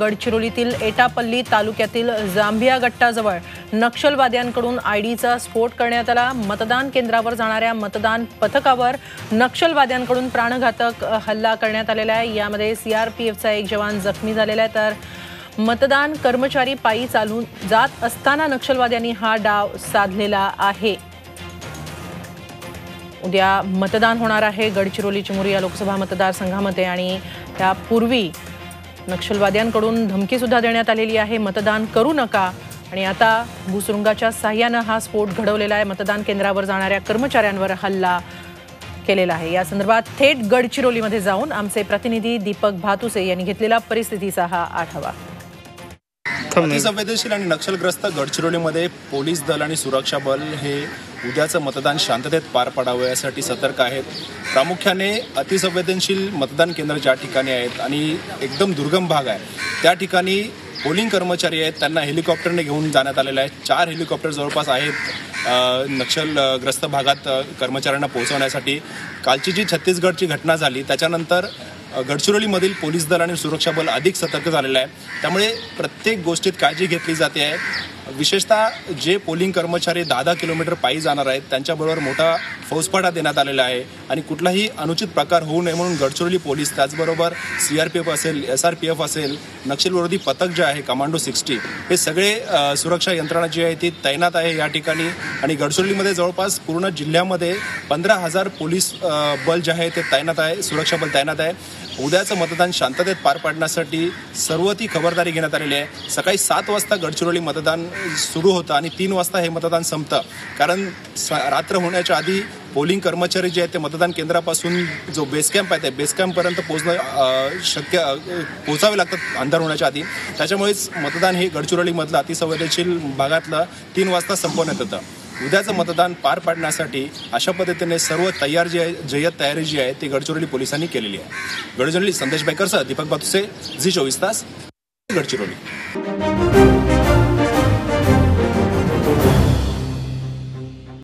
गडचिरोलीतील एटापल्ली तालुक्यातील जांभिया गट्टाजवळ नक्षलवाद्यांकडून आयडीचा स्फोट करण्यात आला. मतदान केंद्रावर जाणाऱ्या मतदान पथकावर नक्षलवाद्यांकडून प्राणघातक हल्ला करण्यात आलेला आहे. यामध्ये सीआरपीएफचा एक जवान जखमी झालेला आहे. तर मतदान कर्मचारी पायी चालून जात असताना नक्षलवाद्यांनी हा डाव साधलेला आहे. उद्या मतदान होणार आहे. गडचिरोली चिमुरी या लोकसभा मतदारसंघामध्ये आणि त्यापूर्वी नक्षलवाद्यांकडून धमकी सुद्धा देण्यात आलेली आहे. मतदान करू नका. आणि आता भूसुरुंगाच्या साह्यानं हा स्फोट घडवलेला आहे. मतदान केंद्रावर जाणाऱ्या कर्मचाऱ्यांवर हल्ला केलेला आहे. या संदर्भात थेट गडचिरोलीमध्ये जाऊन आमचे प्रतिनिधी दीपक भातुसे यांनी घेतलेला परिस्थितीचा हा आढावा. अतिसंवेदनशील आणि नक्षलग्रस्त गडचिरोलीमध्ये पोलीस दल आणि सुरक्षा बल हे उद्याचं मतदान शांततेत पार पडावं यासाठी सतर्क आहेत. प्रामुख्याने अतिसंवेदनशील मतदान केंद्र ज्या ठिकाणी आहेत आणि एकदम दुर्गम भाग आहे त्या ठिकाणी पोलिंग कर्मचारी आहेत त्यांना हेलिकॉप्टरने घेऊन जाण्यात आलेलं आहे चार हेलिकॉप्टर जवळपास आहेत नक्षलग्रस्त भागात कर्मचाऱ्यांना पोहोचवण्यासाठी. कालची जी छत्तीसगडची घटना झाली त्याच्यानंतर गडचिरोलीमधील पोलीस दल आणि सुरक्षा बल अधिक सतर्क झालेलं आहे त्यामुळे प्रत्येक गोष्टीत काळजी घेतली जाते. आहे विशेषतः जे पोलिंग कर्मचारी दहा दहा किलोमीटर पायी जाणार आहेत त्यांच्याबरोबर मोठा फौजफाटा देण्यात आलेला आहे. आणि कुठलाही अनुचित प्रकार होऊ नये म्हणून गडचिरोली पोलीस त्याचबरोबर सी आर पी एफ असेल एस आर पी एफ असेल नक्षलविरोधी पथक जे आहे कमांडो सिक्स्टी हे सगळे सुरक्षा यंत्रणा जी आहे ती तैनात आहे या ठिकाणी. आणि गडचिरोलीमध्ये जवळपास पूर्ण जिल्ह्यामध्ये पंधरा हजार पोलीस बल जे आहे ते तैनात आहे सुरक्षा बल तैनात आहे. उद्याचं मतदान शांततेत पार पाडण्यासाठी सर्व ती खबरदारी घेण्यात आलेली आहे. सकाळी सात वाजता गडचिरोली मतदान सुरू होतं आणि तीन वाजता हे मतदान संपतं. कारण रात्र होण्याच्या आधी पोलिंग कर्मचारी जे आहेत ते मतदान केंद्रापासून जो बेस कॅम्प आहे त्या बेस कॅम्पपर्यंत पोहोचणं शक्य पोहोचावे लागतात अंधार होण्याच्या आधी. त्याच्यामुळेच मतदान हे गडचिरोलीमधलं अतिसंवेदनशील भागातलं तीन वाजता संपवण्यात येतं. उद्याचं मतदान पार पाडण्यासाठी अशा पद्धतीने सर्व तयार जी आहे जय्यत तयारी जी आहे ती गडचिरोली पोलिसांनी केलेली आहे. गडचिरोली संदेश बेकरसह दीपक बातुसे झी चोवीस तास गडचिरोली.